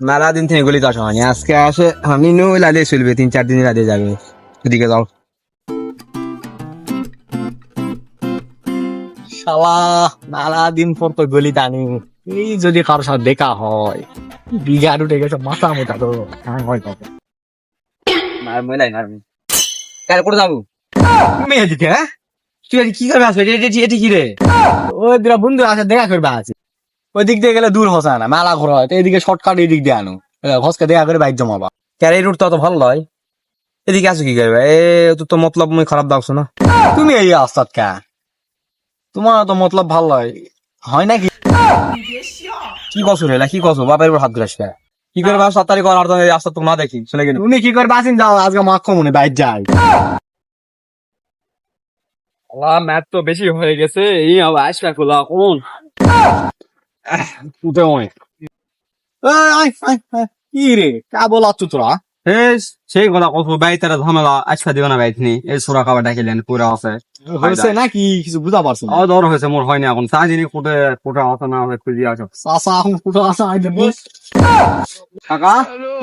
মেলা দিন থেকে গলিতে আসা হয়নি। আজকে আসে আমি নু লাদে চলবে তিন চার দিন লাদে যাবে। ওদিকে যাও। শালা মেলা দিন পর তো গলি টানি এই যদি কারোর সাথে দেখা হয় বিঘাট উঠে গেছে মাথা মোটা তো। হ্যাঁ হয় তবে কাল করে যাব? এদিকে হ্যাঁ? তুই কি করবে আসবে? এটি কি রে? ওই দুরা বন্ধু আসে দেখা করবে আছে ওই দিক দিয়ে গেলে দূর হসা না মেলা ঘোরা হয়। তো এদিকে শর্টকাট এই দিক দিয়ে আনো। ঘসকে দেখা করে বাইক জমাবা। ক্যারে রুট তো অত ভালো নয়? এদিকে আসো কি করবে এ তো তো মতলব মুই খারাপ দাওছো না? তুমি এই আস্তাদ কা? তোমার তো মতলব ভালো হয় হয় নাকি? কি কছো রে কি কছো বাপের উপর হাত ধরে আসবে কি করবে সাতারি কর আর তো এই তো না দেখি? চলে গেল উনি কি করবে আসিন যাও আজকে মাখ মনে বাইক যাই। আল্লাহ ম্যাথ তো বেশি হয়ে গেছে। এই আবার আসবে খোলা কোন উঠে অনেক কি রে কা বলাচ্ছ তোরা সেই কথা কত বাই তারা ঝামেলা আজকা দিও না বাইতনি। এই সুরা খাবার ডাকিলেন পুরা আছে। হয়েছে নাকি? কিছু বুঝা পারছ না। দর হয়েছে মোর হয়নি এখন। চা জিনি কোটে কোটা আছে না হবে খুঁজি আছো। চাচা এখন ফুটো আসা আইতে কাকা?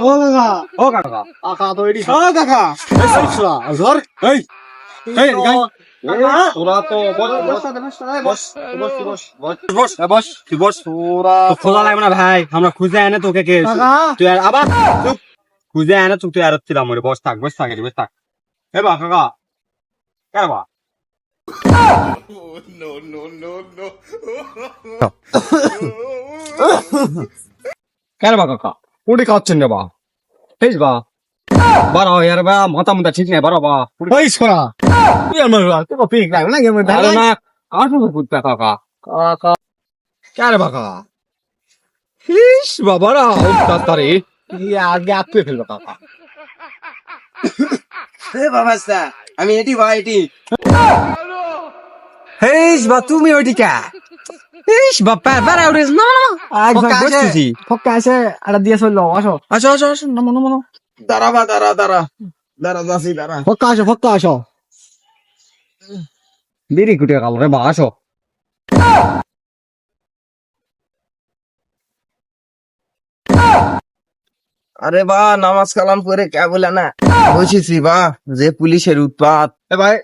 ও কাকা। ও কাকা। কাকা তো এডি ও কাকা। এই সরিষা ধর এই। এই গাই কাকা তোরা তো বস বস বস বস বস বস বস তুই বস তোরা খোলা লাগবে না ভাই আমরা খুঁজে এনে তোকে কে তুই আর আবার চুপ। খুঁজে এনে তুই তুই আর ছিলাম বস থাক বস থাক বস থাক। এ বা কাকা। কেন বা কেন বা কাকা? কোটি খাচ্ছেন রে বা। হেই বা। বারো ইয়ার বা মাথা মুথা ঠিক নেই বারো বা। ওই সোনা আরে ইস বাবারা তাড়াতাড়ি ইয়ে আগে আত্মীয় ফেলবে কাকা আমি এটি বা এটি হেইস বা তুমি ওইটি কা হেইস বা পা বারা উড়িস না আজ ভাই বসতেছি ফক্কা আছে আটা দিয়ে চলল আসো আসো আসো আসো নমো নমো নমো দাঁড়া বা দাঁড়া দাঁড়া দাঁড়া দাসি দাঁড়া ফক্কা আসো ফক্কা আসো বিড়ি কুটে কাল রে বা আসো আরে বা নামাজ কালাম করে কে বলে না? বসেছি বা যে পুলিশের উৎপাত। এ ভাই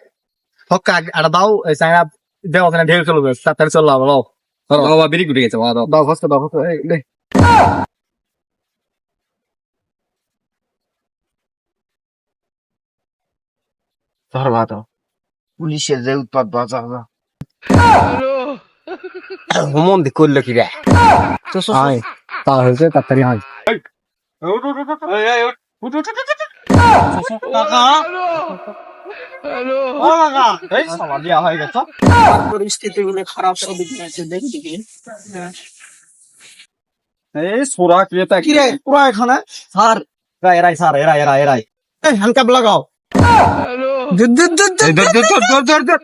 ফক্কা আটা দাও এই সাইনা দেও ওখানে ঢেউ চলবে তাড়াতাড়ি চলল বলো বাবা বিড়ি কুটে গেছে বাবা দাও ফসকা দাও ফসকা এই দে। ধর বা তো। পুলিশের যে উৎপাত বাঁচা হুমন দি করল কি রে? আয় তা হয়েছে তাড়াতাড়ি আয়। পরিস্থিতি গুলো খারাপ সব আছে দেখি দেখি এই সোরা ক্রেতা কি রে? পুরা এখানে? স্যার। এরাই এরাই স্যার এরাই এরাই এরাই। এই হ্যান্ডকাপ লাগাও। ধর ধর ধর ধর ধর